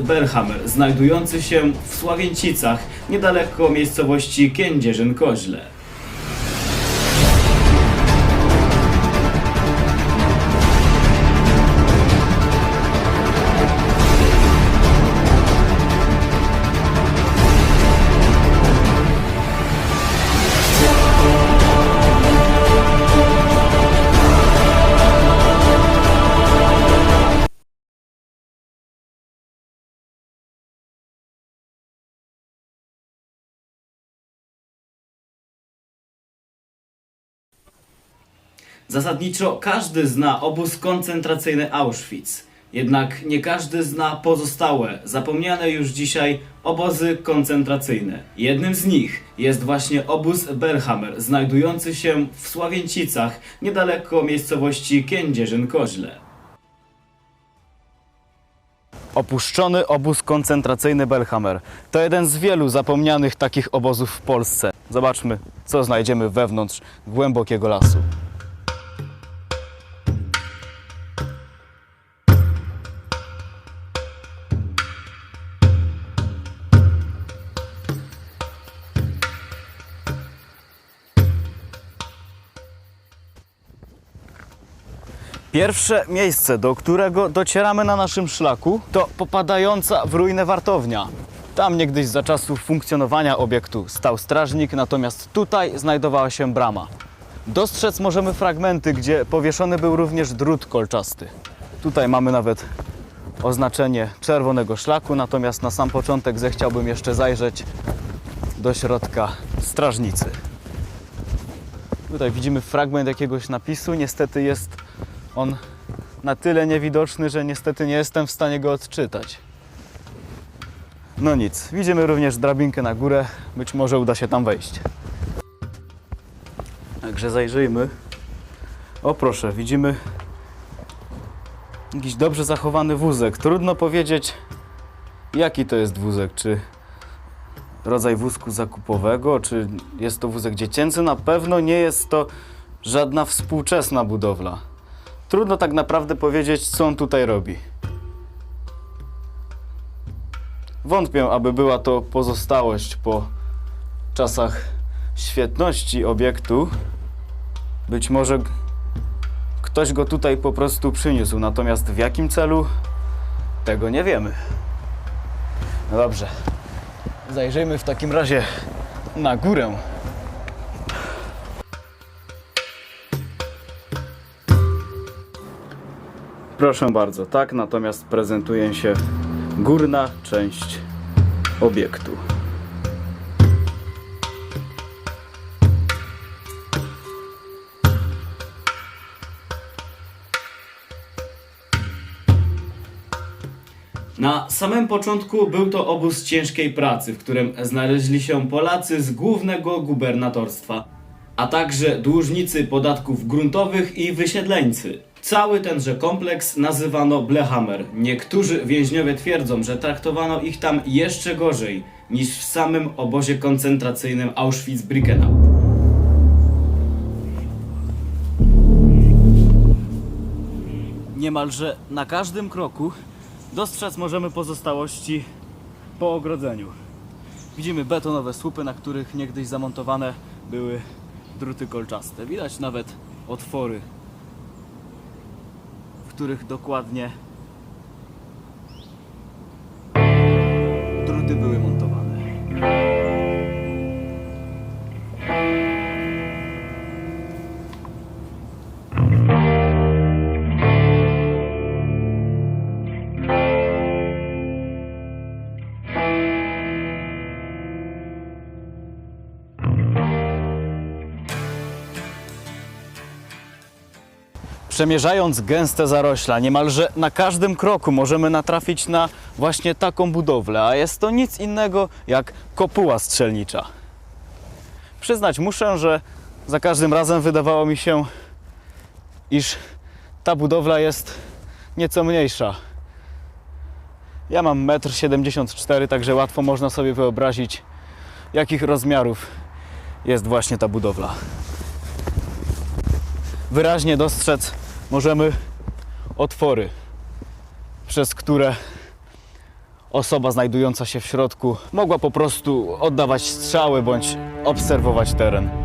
Berhammer, znajdujący się w Sławięcicach, niedaleko miejscowości Kędzierzyn-Koźle. Zasadniczo każdy zna obóz koncentracyjny Auschwitz. Jednak nie każdy zna pozostałe, zapomniane już dzisiaj obozy koncentracyjne. Jednym z nich jest właśnie obóz Berhammer, znajdujący się w Sławięcicach, niedaleko miejscowości Kędzierzyn-Koźle. Opuszczony obóz koncentracyjny Belhammer to jeden z wielu zapomnianych takich obozów w Polsce. Zobaczmy, co znajdziemy wewnątrz głębokiego lasu. Pierwsze miejsce, do którego docieramy na naszym szlaku, to popadająca w ruinę wartownia. Tam niegdyś za czasów funkcjonowania obiektu stał strażnik, natomiast tutaj znajdowała się brama. Dostrzec możemy fragmenty, gdzie powieszony był również drut kolczasty. Tutaj mamy nawet oznaczenie czerwonego szlaku, natomiast na sam początek zechciałbym jeszcze zajrzeć do środka strażnicy. Tutaj widzimy fragment jakiegoś napisu. Niestety jest on na tyle niewidoczny, że niestety nie jestem w stanie go odczytać. No nic, widzimy również drabinkę na górę. Być może uda się tam wejść. Także zajrzyjmy. O proszę, widzimy jakiś dobrze zachowany wózek. Trudno powiedzieć, jaki to jest wózek. Czy rodzaj wózku zakupowego, czy jest to wózek dziecięcy? Na pewno nie jest to żadna współczesna budowla. Trudno tak naprawdę powiedzieć, co on tutaj robi. Wątpię, aby była to pozostałość po czasach świetności obiektu. Być może ktoś go tutaj po prostu przyniósł, natomiast w jakim celu, tego nie wiemy. No dobrze, zajrzyjmy w takim razie na górę. Proszę bardzo, tak natomiast prezentuje się górna część obiektu. Na samym początku był to obóz ciężkiej pracy, w którym znaleźli się Polacy z głównego gubernatorstwa, a także dłużnicy podatków gruntowych i wysiedleńcy. Cały tenże kompleks nazywano Blehammer. Niektórzy więźniowie twierdzą, że traktowano ich tam jeszcze gorzej niż w samym obozie koncentracyjnym Auschwitz-Birkenau. Niemalże na każdym kroku dostrzec możemy pozostałości po ogrodzeniu. Widzimy betonowe słupy, na których niegdyś zamontowane były druty kolczaste. Widać nawet otwory, w których dokładnie Przemierzając gęste zarośla, niemalże na każdym kroku możemy natrafić na właśnie taką budowlę, a jest to nic innego jak kopuła strzelnicza. Przyznać muszę, że za każdym razem wydawało mi się, iż ta budowla jest nieco mniejsza. Ja mam 1,74 m, także łatwo można sobie wyobrazić, jakich rozmiarów jest właśnie ta budowla wyraźnie dostrzec możemy otwory, przez które osoba znajdująca się w środku mogła po prostu oddawać strzały bądź obserwować teren.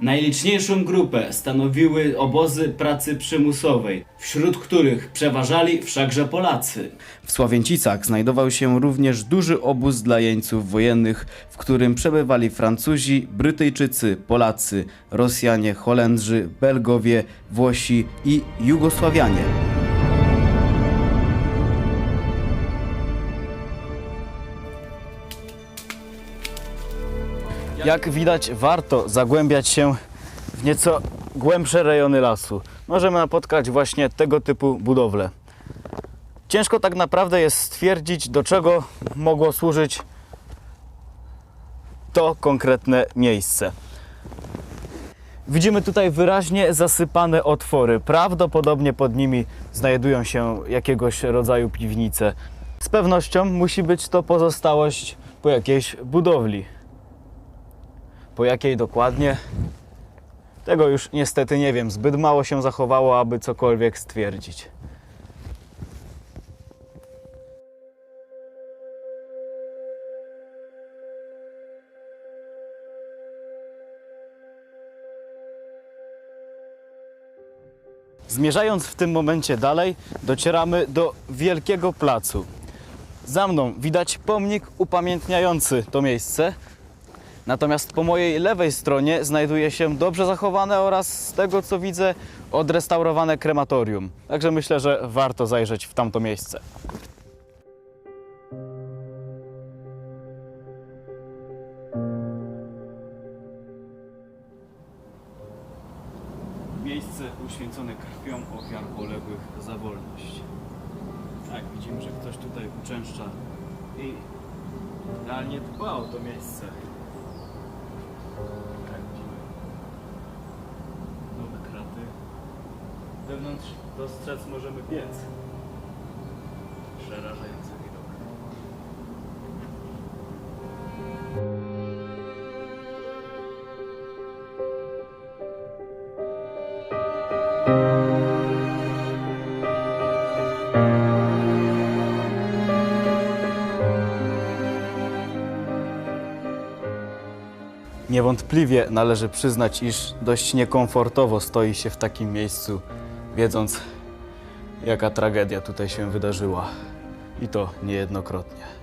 Najliczniejszą grupę stanowiły obozy pracy przymusowej, wśród których przeważali wszakże Polacy. W Sławięcicach znajdował się również duży obóz dla jeńców wojennych, w którym przebywali Francuzi, Brytyjczycy, Polacy, Rosjanie, Holendrzy, Belgowie, Włosi i Jugosławianie. Jak widać, warto zagłębiać się w nieco głębsze rejony lasu. Możemy napotkać właśnie tego typu budowle. Ciężko tak naprawdę jest stwierdzić, do czego mogło służyć to konkretne miejsce. Widzimy tutaj wyraźnie zasypane otwory. Prawdopodobnie pod nimi znajdują się jakiegoś rodzaju piwnice. Z pewnością musi być to pozostałość po jakiejś budowli. Po jakiej dokładnie? Tego już niestety nie wiem. Zbyt mało się zachowało, aby cokolwiek stwierdzić. Zmierzając w tym momencie dalej, docieramy do wielkiego placu. Za mną widać pomnik upamiętniający to miejsce, Natomiast po mojej lewej stronie znajduje się dobrze zachowane oraz z tego co widzę odrestaurowane krematorium. Także myślę, że warto zajrzeć w tamto miejsce. Miejsce uświęcone krwią ofiar poległych za wolność. Tak, widzimy, że ktoś tutaj uczęszcza i realnie dba o to miejsce. Widzimy nowe kraty. Wewnątrz dostrzec możemy piec. Przerażający Niewątpliwie należy przyznać, iż dość niekomfortowo stoi się w takim miejscu, wiedząc, jaka tragedia tutaj się wydarzyła. I to niejednokrotnie.